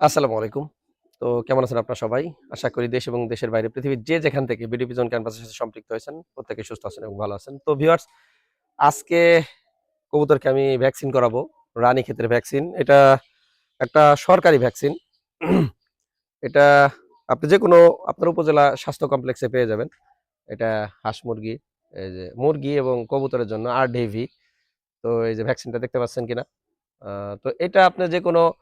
আসসালামু আলাইকুম। তো কেমন আছেন আপনারা সবাই? আশা করি দেশ এবং দেশের বাইরে পৃথিবীর যে যেখান থেকে বিডি ভিজন ক্যাম্পাসের সাথে সম্পৃক্ত হয়েছেন, প্রত্যেকে সুস্থ আছেন এবং ভালো আছেন। তো ভিউয়ার্স আজকে কবুতরকে আমি ভ্যাকসিন করাবো। রানী ক্ষেত্রে ভ্যাকসিন। এটা একটা সরকারি ভ্যাকসিন। এটা আপনি যেকোনো আপনার উপজেলা স্বাস্থ্য কমপ্লেক্সে পেয়ে যাবেন। এটা হাঁস মুরগি, এই যে মুরগি এবং কবুতরের জন্য আরডিভি। তো এই যে ভ্যাকসিনটা দেখতে পাচ্ছেন কিনা? তো এটা আপনি যেকোনো আ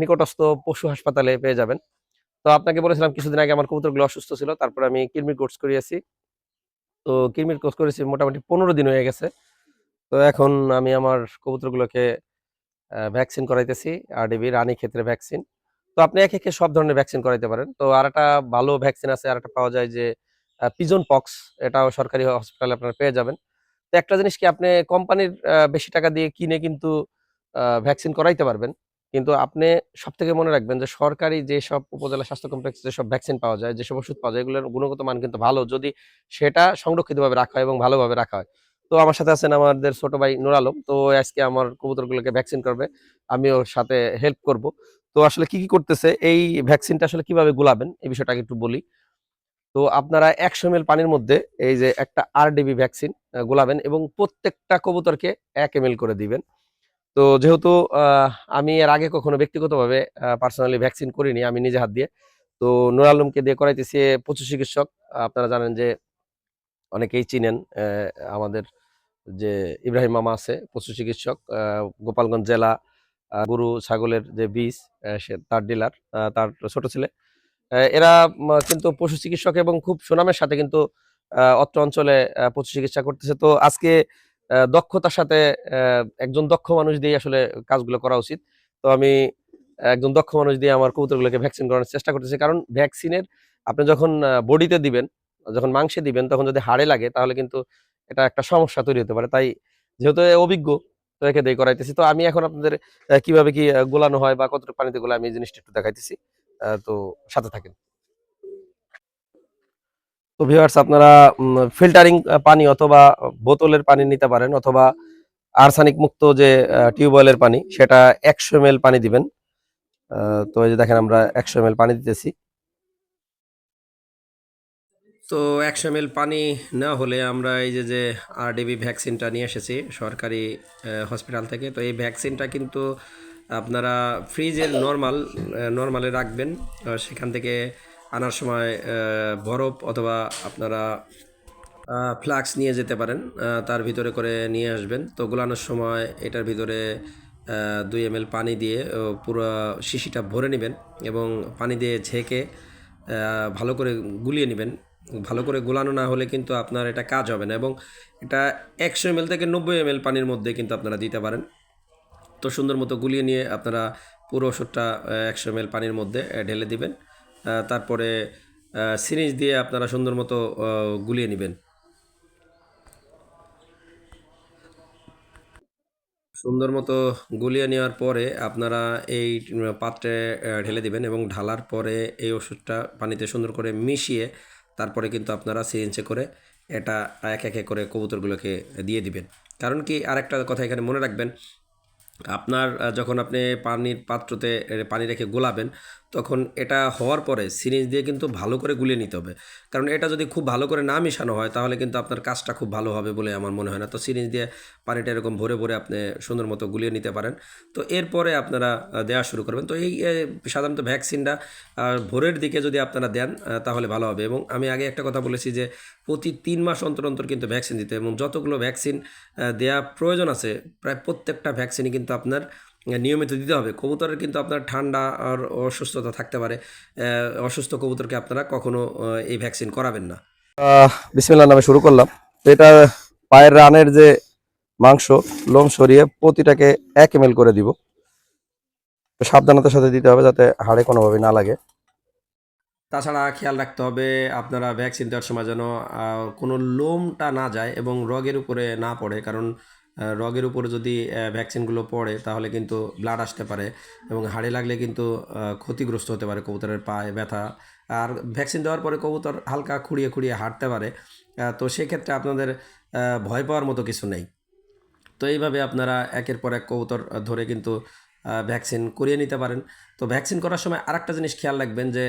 নিকটস্থ পশু হাসপাতালে পেয়ে যাবেন। তো আপনাকে বলেছিলাম কিছুদিন আগে আমার কবুতরগুলো অসুস্থ ছিল। তারপরে আমি কৃমির কোর্স করিয়েছি। তো কৃমির কোর্স করেছি মোটামুটি ১৫ দিন হয়ে গেছে। তো এখন আমি আমার কবুতরগুলোকে ভ্যাকসিন করাইতেছি। আরডিবি রানীক্ষেতের ভ্যাকসিন। তো আপনি এক একে সব ধরনের ভ্যাকসিন করাইতে পারেন। তো আর একটা ভালো ভ্যাকসিন আছে, আর একটা পাওয়া যায় যে পিজন পক্স এটাও সরকারি হসপিটালে আপনারা পেয়ে যাবেন। তো একটা জিনিস কি আপনি কোম্পানির বেশি টাকা দিয়ে কিনে কিন্তু ভ্যাকসিন করাইতে পারবেন। কিন্তু আপনি সব থেকে মনে রাখবেন যে সরকারি যেসব উপজেলা স্বাস্থ্য কমপ্লেক্সে যেসব ভ্যাকসিন পাওয়া যায়, যেসব ওষুধ পাওয়া যায় এগুলোর গুণগত মান কিন্তু ভালো যদি সেটা সংরক্ষিতভাবে রাখা হয় এবং ভালোভাবে রাখা হয়। তো আমার সাথে আছেন আমাদের ছোট ভাই নূর আলম। তো আজকে আমার কবুতরগুলোকে ভ্যাকসিন করবে। আমি ওর সাথে হেল্প করব। তো আসলে কি, কি করতেছে এই ভ্যাকসিনটা আসলে কীভাবে গুলাবেন এই বিষয়টা আগে একটু বলি। তো আপনারা ১০০ এমএল পানির মধ্যে এই যে একটা আরডিবি ভ্যাকসিন গুলাবেন এবং প্রত্যেকটা কবুতরকে ১ এমএল করে দিবেন। তো যেহেতু আমি এর আগে কখনো ব্যক্তিগতভাবে পার্সোনালি ভ্যাকসিন করিনি, আমি নিজে হাত দিয়ে। তো নূর আলমকে দিয়ে করাইতেছি পশু চিকিৎসক। আপনারা জানেন যে অনেকেই চিনেন আমাদের যে ইব্রাহিম মামা আছে, পশু চিকিৎসক গোপালগঞ্জ জেলা গরু ছাগলের যে বীজ সে তার ডিলার তার ছোট ছেলে। এরা কিন্তু পশু চিকিৎসক এবং খুব সুনামের সাথে কিন্তু অত্র অঞ্চলে পশু চিকিৎসা করতেছে। তো আজকে দক্ষতার সাথে একজন দক্ষ মানুষ দিয়ে আসলে কাজগুলো করা উচিত। তো আমি একজন দক্ষ মানুষ দিয়ে আমার কবুতরগুলোকে ভ্যাকসিন করানোর চেষ্টা করতেছি। কারণ ভ্যাকসিনের আপনি যখন বডিতে দিবেন, যখন মাংসে দিবেন তখন যদি হাড়ে লাগে তাহলে কিন্তু এটা একটা সমস্যা তৈরি হতে পারে। তাই যেহেতু অভিজ্ঞ তো একে দিয়ে করাইতেছি। তো আমি এখন আপনাদের কীভাবে কি গোলানো হয় বা কতটুকু পানিতে গোলায় আমি এই জিনিসটা একটু দেখাইতেছি। তো সাথে থাকেন। তো ভিউয়ার্স আপনারা ফিল্টারিং পানি অথবা বোতলের পানি নিতে পারেন অথবা আর্সানিক মুক্ত যে টিউবওয়েলের পানি সেটা ১০০ এমএল পানি দিবেন। তো এই যে দেখেন আমরা ১০০ এমএল পানি দিতেছি। তো ১০০ এমএল পানি না হলে আমরা এই যে, যে আরডিবি ভ্যাকসিনটা নিয়ে এসেছি সরকারি হসপিটাল থেকে। তো এই ভ্যাকসিনটা কিন্তু আপনারা ফ্রিজের নর্মাল নর্মালে রাখবেন। সেখান থেকে আনার সময় বরফ অথবা আপনারা ফ্লাক্স নিয়ে যেতে পারেন। তার ভিতরে করে নিয়ে আসবেন। তো গোলানোর সময় এটার ভিতরে দুই ২ এমএল পানি দিয়ে পুরো শিশিটা ভরে নেবেন এবং পানি দিয়ে ঝেঁকে ভালো করে গুলিয়ে নেবেন ভালো করে গোলানো না হলে কিন্তু আপনার এটা কাজ হবে না এবং এটা ১০০ এমএল থেকে ৯০ এমএল পানির মধ্যে কিন্তু আপনারা দিতে পারেন। তো সুন্দর মতো গুলিয়ে নিয়ে আপনারা পুরো ওষুধটা একশো ১০০ এমএল পানির মধ্যে ঢেলে দিবেন। তারপরে আ সিরিঞ্জ দিয়ে আপনারা সুন্দর মতো গুলিয়ে নিবেন। সুন্দর মতো গুলিয়ে নেওয়ার পরে আপনারা এই পাত্রে ঢেলে দিবেন এবং ঢালার পরে এই ওষুধটা পানিতে সুন্দর করে মিশিয়ে তারপরে কিন্তু আপনারা সিরিঞ্জে করে এটা এক, একে করে কবুতরগুলোকে দিয়ে দিবেন। কারণ কি আরেকটা কথা এখানে মনে রাখবেন, আপনার যখন আপনি পানির পাত্রতে পানি রেখে গোলাবেন, তখন এটা হওয়ার পরে সিরিঞ্জ দিয়ে কিন্তু ভালো করে গুলিয়ে নিতে হবে। কারণ এটা যদি খুব ভালো করে না মিশানো হয় তাহলে কিন্তু আপনার কাজটা খুব ভালো হবে বলে আমার মনে হয় না। তো সিরিঞ্জ দিয়ে পানিটা এরকম ভরে, ভরে আপনি সুন্দর মতো গুলিয়ে নিতে পারেন। তো এরপরে আপনারা দেওয়া শুরু করবেন। তো এই সাধারণত ভ্যাকসিনটা ভোরের দিকে যদি আপনারা দেন তাহলে ভালো হবে এবং আমি আগে একটা কথা বলেছি যে প্রতি তিন মাস অন্তর, অন্তর কিন্তু ভ্যাকসিন দিতে এবং যতগুলো ভ্যাকসিন দেয়া প্রয়োজন আছে প্রায় প্রত্যেকটা ভ্যাকসিনই কিন্তু আপনার নিয়মিত দিতে হবে। কবুতরের কিন্তু আপনার ঠান্ডা আর অসুস্থতা থাকতে পারে। অসুস্থ কবুতরকে আপনারা কখনো এই ভ্যাকসিন করাবেন না। আহ বিসমিল্লাহর নামে শুরু করলাম। এটা পায়ের রানের যে মাংস, লোম সরিয়ে প্রতিটাকে ১ এমএল করে দিব। সাবধানতার সাথে দিতে হবে যাতে হাড়ে কোনোভাবে না লাগে। তাছাড়া খেয়াল রাখতে হবে আপনারা ভ্যাকসিন দেওয়ার সময় যেন কোনো লোমটা না যায় এবং রগের উপরে না পড়ে। কারণ রগের উপরে যদি ভ্যাকসিনগুলো পড়ে তাহলে কিন্তু ব্লাড আসতে পারে এবং হাড়ে লাগলে কিন্তু ক্ষতিগ্রস্ত হতে পারে কবুতরের পায়ে ব্যথা। আর ভ্যাকসিন দেওয়ার পরে কবুতর হালকা খুঁড়িয়ে, খুঁড়িয়ে হাঁটতে পারে। তো সেক্ষেত্রে আপনাদের ভয় পাওয়ার মতো কিছু নেই। তো এইভাবে আপনারা একের পর এক কবুতর ধরে কিন্তু ভ্যাকসিন করিয়ে নিতে পারেন তো ভ্যাকসিন করার সময় আরেকটা জিনিস খেয়াল রাখবেন যে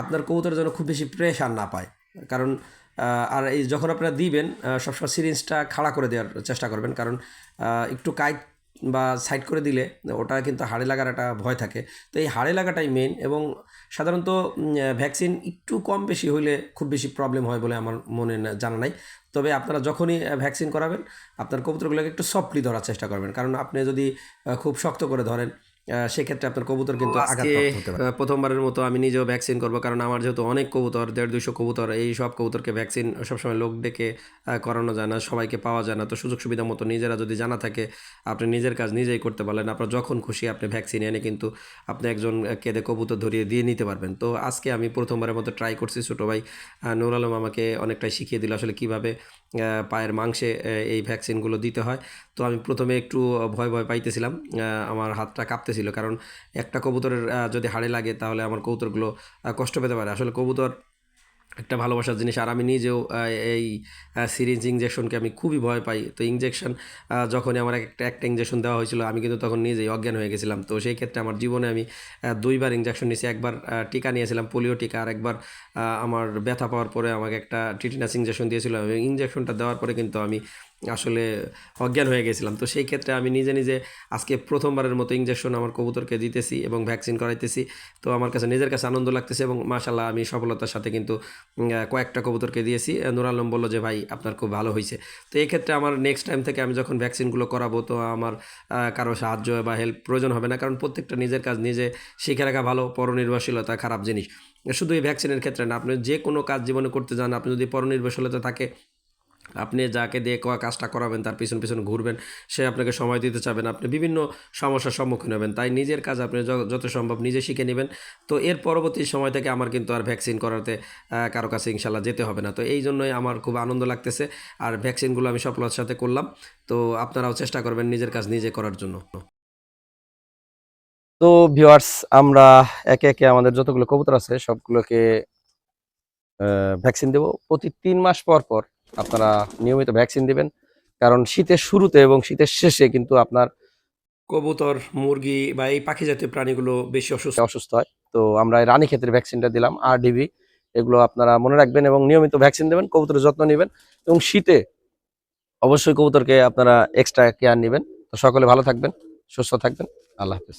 আপনার কবুতরের যেন খুব বেশি প্রেশার না পায় কারণ আর এই যখন আপনারা দিবেন সবসময় সিরিঞ্জটা খাড়া করে দেওয়ার চেষ্টা করবেন। কারণ একটু কাইট বা সাইড করে দিলে ওটা কিন্তু হাড়ে লাগার একটা ভয় থাকে। তো এই হাড়ে লাগাটাই মেন এবং সাধারণত ভ্যাকসিন একটু কম বেশি হইলে খুব বেশি প্রবলেম হয় বলে আমার মনে জানা নাই। তবে আপনারা যখনই ভ্যাকসিন করাবেন, আপনার কবুতরগুলোকে একটু সফটলি ধরার চেষ্টা করবেন। কারণ আপনি যদি খুব শক্ত করে ধরেন সেক্ষেত্রে আপনার কবুতর কিন্তু প্রথমবারের মতো আমি নিজেও ভ্যাকসিন করব কারণ আমার যেহেতু অনেক কবুতর দেড় দুইশো কবুতর এই সব কবুতরকে ভ্যাকসিন সবসময় লোক ডেকে করানো যায় না সবাইকে পাওয়া যায় না। তো সুযোগ সুবিধা মতো নিজেরা যদি জানা থাকে আপনি নিজের কাজ নিজেই করতে পারলেন আপনার যখন খুশি আপনি ভ্যাকসিন এনে কিন্তু আপনি একজন কেঁদে কবুতর ধরিয়ে দিয়ে নিতে পারবেন। তো আজকে আমি প্রথমবারের মতো ট্রাই করছি ছোটো ভাই নুর আলম আমাকে অনেকটাই শিখিয়ে দিল আসলে কীভাবে পায়ের মাংসে এই ভ্যাকসিনগুলো দিতে হয়। তো আমি প্রথমে একটু ভয় ভয় পাইতেছিলাম আমার হাতটা কাঁপতেছিল। কারণ একটা কবুতরের যদি হাড়ে লাগে তাহলে আমার কবুতরগুলো কষ্ট পেতে পারে। আসলে কবুতর একটা ভালোবাসার জিনিস, আর আমি নিজেও এই সিরিঞ্জ ইঞ্জেকশনকে আমি খুবই ভয় পাই। তো ইঞ্জেকশন যখনই আমার একটা একটা ইঞ্জেকশন দেওয়া হয়েছিল, আমি কিন্তু তখন নিজেই অজ্ঞান হয়ে গেছিলাম। তো সেই ক্ষেত্রে আমার জীবনে আমি দুইবার ইঞ্জেকশন নিয়েছি। একবার টিকা নিয়েছিলাম পোলিও টিকা, আর একবার আমার ব্যথা পাওয়ার পরে আমাকে একটা টিটিনাস ইঞ্জেকশন দিয়েছিল। এবং ইঞ্জেকশনটা দেওয়ার পরে কিন্তু আমি আসলে অজ্ঞান হয়ে গেছিলাম। তো সেই ক্ষেত্রে আমি নিজে নিজে আজকে প্রথমবারের মতো ইঞ্জেকশন আমার কবুতরকে দিতেছি এবং ভ্যাকসিন করাইতেছি। তো আমার কাছে নিজের কাছে আনন্দ লাগতেছে এবং মাশাল্লাহ আমি সফলতার সাথে কিন্তু কয়েকটা কবুতরকে দিয়েছি। নুর আলম বলল যে, ভাই, আপনার খুব ভালো হয়েছে তো এই ক্ষেত্রে আমার নেক্সট টাইম থেকে আমি যখন ভ্যাকসিনগুলো করাবো, তো আমার কারও সাহায্য বা হেল্প প্রয়োজন হবে না। কারণ প্রত্যেকটা নিজের কাজ নিজে শিখে রাখা ভালো, পরনির্ভরশীলতা খারাপ জিনিস। শুধু এই ভ্যাকসিনের ক্ষেত্রে না, আপনি যে কোনো কাজ জীবনে করতে যান, আপনি যদি পরনির্ভরশীলতা থাকে আপনি যাকে দিয়ে কাজটা করাবেন, তার পিছন পিছন ঘুরবেন, সে আপনাকে সময় দিতে চাবেন আপনি বিভিন্ন সমস্যার সম্মুখীন হবেন, তাই নিজের কাজ আপনি যত সম্ভব নিজে শিখে নেবেন। তো এর পরবর্তী সময় থেকে আমার কিন্তু আর ভ্যাকসিন করাতে কারও কাছে ইনশাল্লাহ যেতে হবে না। তো এই জন্যই আমার খুব আনন্দ লাগতেছে, আর ভ্যাকসিনগুলো আমি সফলতার সাথে করলাম। তো আপনারাও চেষ্টা করবেন নিজের কাজ নিজে করার জন্য। তো ভিউয়ার্স আমরা একে একে আমাদের যতগুলো কবুতর আছে, সবগুলোকে ভ্যাকসিন দেব। প্রতি তিন মাস পর পর আপনারা নিয়মিত ভ্যাকসিন দিবেন। কারণ শীতের শুরুতে এবং শীতের শেষে কিন্তু আপনার কবুতর মুরগি বা এই পাখি জাতীয় প্রাণীগুলো বেশি অসুস্থ। অসুস্থ হয়। তো আমরা এই রানী ক্ষেত্রে ভ্যাকসিনটা দিলাম আর ডিবি এগুলো আপনারা মনে রাখবেন এবং নিয়মিত ভ্যাকসিন দেবেন কবুতরের যত্ন নেবেন এবং শীতে অবশ্যই কবুতরকে আপনারা এক্সট্রা কেয়ার নেবেন। তো সকলে ভালো থাকবেন সুস্থ থাকবেন। আল্লাহ হাফিজ।